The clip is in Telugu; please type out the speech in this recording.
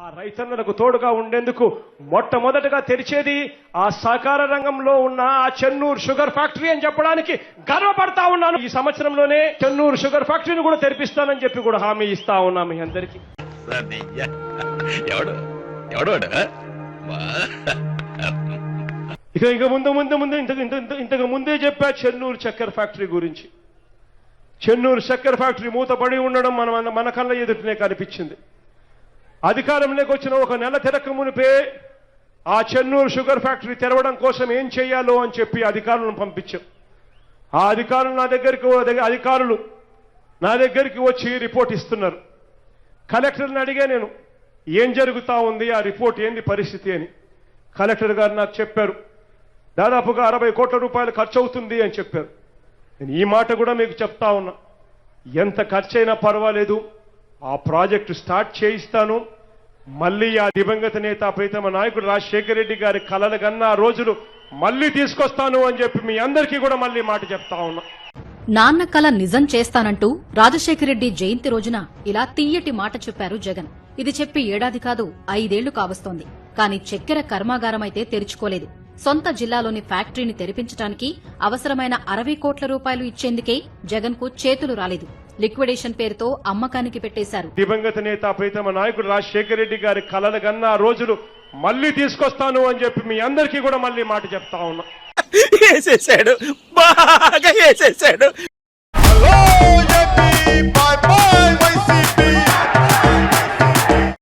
ఆ రైతన్నలకు తోడుగా ఉండేందుకు మొట్టమొదటగా తెరిచేది ఆ సహకార రంగంలో ఉన్న ఆ చెన్నూరు షుగర్ ఫ్యాక్టరీ అని చెప్పడానికి గర్వపడతా ఉన్నాను. ఈ సంవత్సరంలోనే చెన్నూరు షుగర్ ఫ్యాక్టరీని కూడా తెరిపిస్తానని చెప్పి కూడా హామీ ఇస్తా ఉన్నాం మీ అందరికీ. ఎవడు? ఎవడు. ఇక ఇక ముందు ముందు ముందు ఇంత ఇంత ఇంత ఇంతకు ముందే చెప్పా చెన్నూరు చక్కెర ఫ్యాక్టరీ గురించి. చెన్నూరు చక్కెర ఫ్యాక్టరీ మూతపడి ఉండడం మన మన- మన కళ్ళ ఎదుటనే కనిపించింది. అధికారంలోకి వచ్చిన ఒక నెల తిరక మునిపే ఆ చెన్నూరు షుగర్ ఫ్యాక్టరీ తెరవడం కోసం ఏం చేయాలో అని చెప్పి అధికారులను పంపించాం. ఆ అధికారులు నా దగ్గరికి అధికారులు నా దగ్గరికి వచ్చి రిపోర్ట్ ఇస్తున్నారు. కలెక్టర్ని అడిగా నేను ఏం జరుగుతా ఉంది? ఆ రిపోర్ట్ ఏంది పరిస్థితి? అని. కలెక్టర్ గారు నాకు చెప్పారు దాదాపుగా అరవై కోట్ల రూపాయలు ఖర్చు అవుతుంది అని చెప్పారు. నేను ఈ మాట కూడా మీకు చెప్తా ఉన్నా. ఎంత ఖర్చైనా పర్వాలేదు. ఆ ప్రాజెక్టు స్టార్ట్ చేయిస్తాను. మళ్ళీ ఆ దివంగత నేత ప్రీతమ నాయకుడు రాజశేఖర రెడ్డి గారి కలలు కన్నా రోజులు మళ్ళీ తీసుకొస్తాను అని చెప్పి మీ అందరికీ కూడా మళ్ళీ మాట చెప్తా ఉన్నా. నాన్న కల నిజం చేస్తానంటూ రాజశేఖర రెడ్డి జయంతి రోజున ఇలా తీయటి మాట చెప్పారు జగన్. ఇది చెప్పి ఏడాది కాదు ఐదేళ్ళు కావస్తోంది. కానీ చక్కెర కర్మాగారమైతే తెరుచుకోలేదు. సొంత జిల్లాలోని ఫ్యాక్టరీని తెరిపించడానికి అవసరమైన అరవై కోట్ల రూపాయలు ఇచ్చేందుకే జగన్కు చేతులు రాలేదు. లిక్విడేషన్ పేరుతో అమ్మకానికి పెట్టేశారు. దివంగత నేత ప్రీతమ నాయకుడు రాజశేఖర రెడ్డి గారి కలలు కన్నా రోజులు మళ్ళీ తీసుకొస్తాను అని చెప్పి మీ అందరికీ కూడా మళ్ళీ మాట చెప్తా ఉన్నా. వేసేసాడు బాగా వేసేసాడు